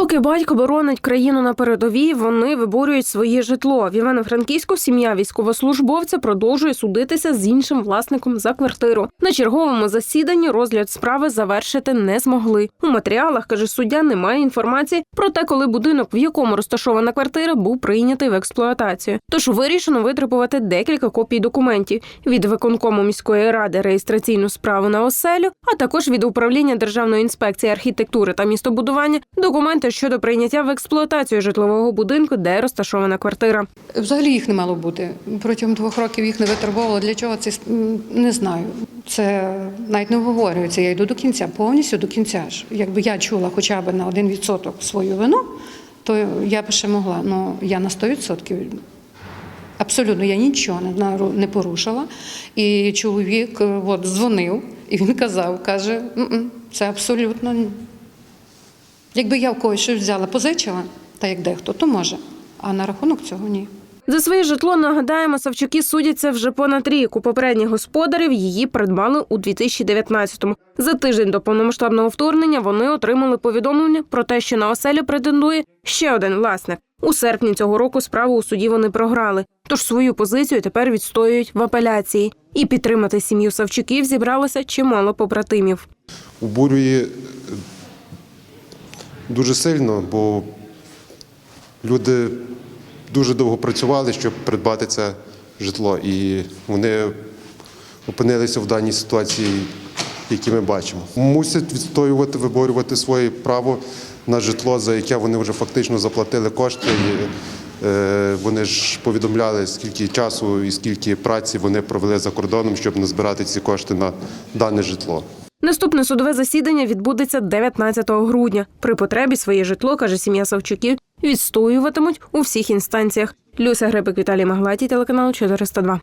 Поки батько боронить країну на передовій, вони виборюють своє житло. В Івано-Франківську сім'я військовослужбовця продовжує судитися з іншим власником за квартиру. На черговому засіданні розгляд справи завершити не змогли. У матеріалах каже суддя, немає інформації про те, коли будинок, в якому розташована квартира, був прийнятий в експлуатацію. Тож вирішено витребувати декілька копій документів від виконкому міської ради реєстраційну справу на оселю, а також від управління Державної інспекції архітектури та містобудування документи щодо прийняття в експлуатацію житлового будинку, де розташована квартира. Взагалі їх не мало бути. Протягом двох років їх не витребовували. Для чого це не знаю. Це навіть не обговорюється. Я йду до кінця, повністю до кінця ж. Якби я чула хоча б на 1% свою вину, то я б ще могла. Ну я на 100%. Абсолютно, я нічого не, не порушила. І чоловік е, от, дзвонив, і він казав, каже, «М-м, це абсолютно. Ні». Якби я в когось щось взяла, позичила, та як дехто, то може. А на рахунок цього ні. За своє житло нагадаємо, Савчуки судяться вже понад рік. У попередніх господарів її придбали у 2019-му. За тиждень до повномасштабного вторгнення вони отримали повідомлення про те, що на оселю претендує ще один власник. У серпні цього року справу у суді вони програли. Тож свою позицію тепер відстоюють в апеляції. І підтримати сім'ю Савчуків зібралося чимало побратимів. обурює е, дуже сильно, бо люди дуже довго працювали, щоб придбати це житло. І вони опинилися в даній ситуації, які ми бачимо. Мусять відстоювати, виборювати своє право на житло, за яке вони вже фактично заплатили кошти. Е, вони ж повідомляли, скільки часу і скільки праці вони провели за кордоном, щоб назбирати ці кошти на дане житло. Наступне судове засідання відбудеться 19 грудня. При потребі своє житло, каже сім'я Савчуків, відстоюватимуть у всіх інстанціях. Люся Гребик, Віталій Маглаті, телеканал 402.